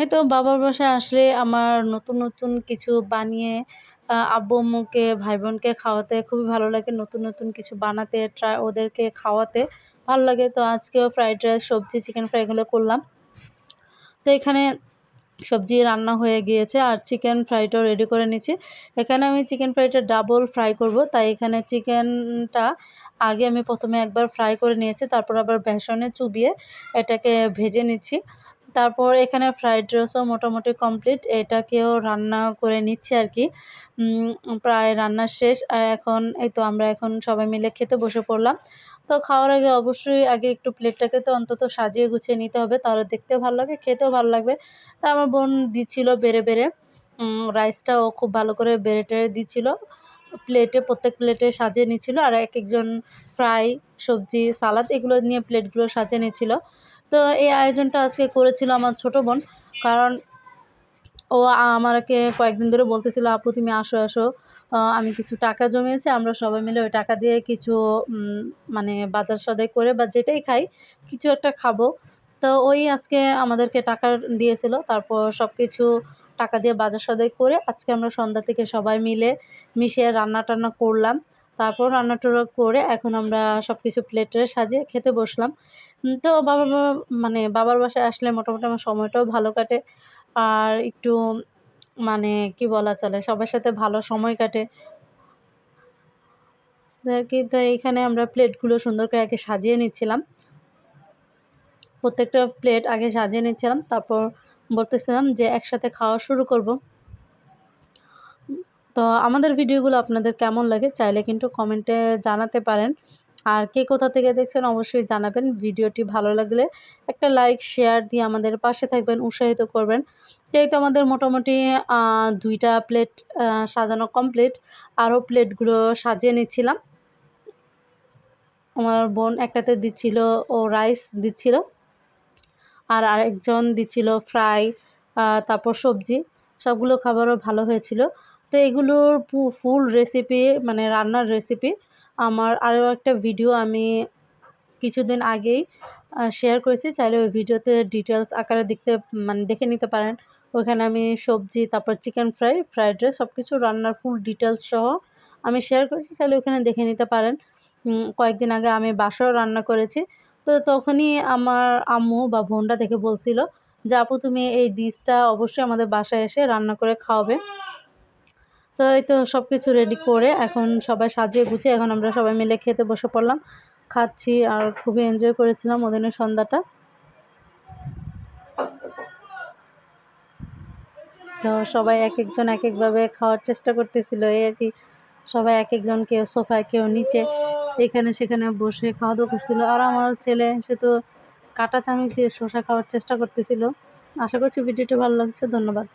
এই তো বাবার বাসায় আসলে আমার নতুন নতুন কিছু বানিয়ে আব্বু আম্মুকে ভাই বোনকে খাওয়াতে খুবই ভালো লাগে। নতুন নতুন কিছু বানাতে ট্রাই ওদেরকে খাওয়াতে ভালো লাগে। তো আজকেও ফ্রাইড রাইস সবজি চিকেন ফ্রাই এগুলো করলাম। তো এখানে সবজি রান্না হয়ে গিয়েছে আর চিকেন ফ্রাইটাও রেডি করে নিয়েছি এখানে আমি চিকেন ফ্রাইটা ডাবল ফ্রাই করব। তাই এখানে চিকেনটা আগে আমি প্রথমে একবার ফ্রাই করে নিয়েছি, তারপর আবার বেসনে চুবিয়ে এটাকে ভেজে নিচ্ছি। তারপর এখানে ফ্রাইড রাইসও মোটামুটি কমপ্লিট এটাকেও রান্না করে নিচ্ছি আর কি। প্রায় রান্না শেষ। আর এখন, এই তো আমরা এখন সবাই মিলে খেতে বসে পড়লাম। তো খাওয়ার আগে অবশ্যই আগে একটু প্লেটটাকে তো অন্তত সাজিয়ে গুছিয়ে নিতে হবে। তাহলে দেখতেও ভালো লাগে, খেতেও ভালো লাগবে। তা আমার বোন দিচ্ছিল বেড়ে বেড়ে। রাইসটাও খুব ভালো করে বেড়ে টেড়ে দিচ্ছিল। প্লেটে, প্রত্যেক প্লেটে সাজিয়ে নিচ্ছিল। আর এক একজন ফ্রাই সবজি সালাদ এগুলো নিয়ে প্লেটগুলো সাজিয়ে নিচ্ছিল। তো এই আয়োজনটা আজকে করেছিল আমার ছোট বোন। কারণ ও আমাকে কয়েকদিন ধরে বলতেছিল, আপু, তুমি আসো আসো। আমি কিছু টাকা জমিয়েছি, আমরা সবাই মিলে ওই টাকা দিয়ে কিছু মানে বাজার সদাই করে বা যেটাই খাই, কিছু একটা খাব। তো ওই আজকে আমাদেরকে টাকা দিয়েছিল, তারপর সব কিছু টাকা দিয়ে বাজার সদাই করে আজকে আমরা সন্ধ্যা থেকে সবাই মিলে মিশিয়ে রান্না টান্না করলাম। তারপর রান্না টান্না করে এখন আমরা সব কিছু প্লেটে সাজিয়ে খেতে বসলাম। তো বাবা মা মানে বাবার বাসায় আসলে মোটামুটি আমার সময়টাও ভালো কাটে। আর একটু মানে কি বলা চলে, সবার সাথে ভালো সময় কাটে। আর কি, তো এইখানে আমরা প্লেটগুলো সুন্দর করে আগে সাজিয়ে নিচ্ছিলাম। প্রত্যেকটা প্লেট আগে সাজিয়ে নিচ্ছিলাম। তারপর বলতেছিলাম যে একসাথে খাওয়া শুরু করব। তো আমাদের ভিডিওগুলো আপনাদের কেমন লাগে চাইলে কিন্তু কমেন্টে জানাতে পারেন। আর কে কোথা থেকে দেখছেন অবশ্যই জানাবেন। ভিডিওটি ভালো লাগলে একটা লাইক শেয়ার দিয়ে আমাদের পাশে থাকবেন, উৎসাহিত করবেন। যেহেতু আমাদের মোটামুটি দুইটা প্লেট সাজানো কমপ্লিট আরও প্লেটগুলো সাজিয়ে নিচ্ছিলাম। আমার বোন একটাতে দিচ্ছিল ও রাইস দিচ্ছিল, আর আরেকজন দিচ্ছিল ফ্রাই তারপর সবজি। সবগুলো খাবারও ভালো হয়েছিল। তো এগুলোর ফুল রেসিপি মানে রান্নার রেসিপি আমার আরও একটা ভিডিও আমি কিছুদিন আগেই শেয়ার করেছি। চাইলে ওই ভিডিওতে ডিটেলস আকারে দেখতে মানে দেখে নিতে পারেন। ওখানে আমি সবজি, তারপর চিকেন ফ্রাই ফ্রাইড রাইস সব কিছু রান্নার ফুল ডিটেলস সহ আমি শেয়ার করেছি। চাইলে ওখানে দেখে নিতে পারেন। কয়েকদিন আগে আমি বাসাও রান্না করেছি। তো তখনই আমার আম্মু বা বোনটা দেখে বলছিল যে, আপু, তুমি এই ডিশটা অবশ্যই আমাদের বাসায় এসে রান্না করে খাওয়াবে। তো এই তো সব কিছু রেডি করে এখন সবাই সাজিয়ে গুছিয়ে এখন আমরা সবাই মিলে খেতে বসে পড়লাম। খাচ্ছি আর খুবই এনজয় করেছিলাম ওদিনের সন্ধ্যাটা। তো সবাই এক একজন এক একভাবে খাওয়ার চেষ্টা করতেছিল। এই আর কি সবাই এক একজন কেউ সোফায়, কেউ নিচে, এখানে সেখানে বসে খাওয়া দাওয়া করছিল। আর আমার ছেলে, সে তো কাটা চামচ দিয়ে শসা খাওয়ার চেষ্টা করতেছিল। আশা করছি ভিডিওটি ভালো লাগছে। ধন্যবাদ।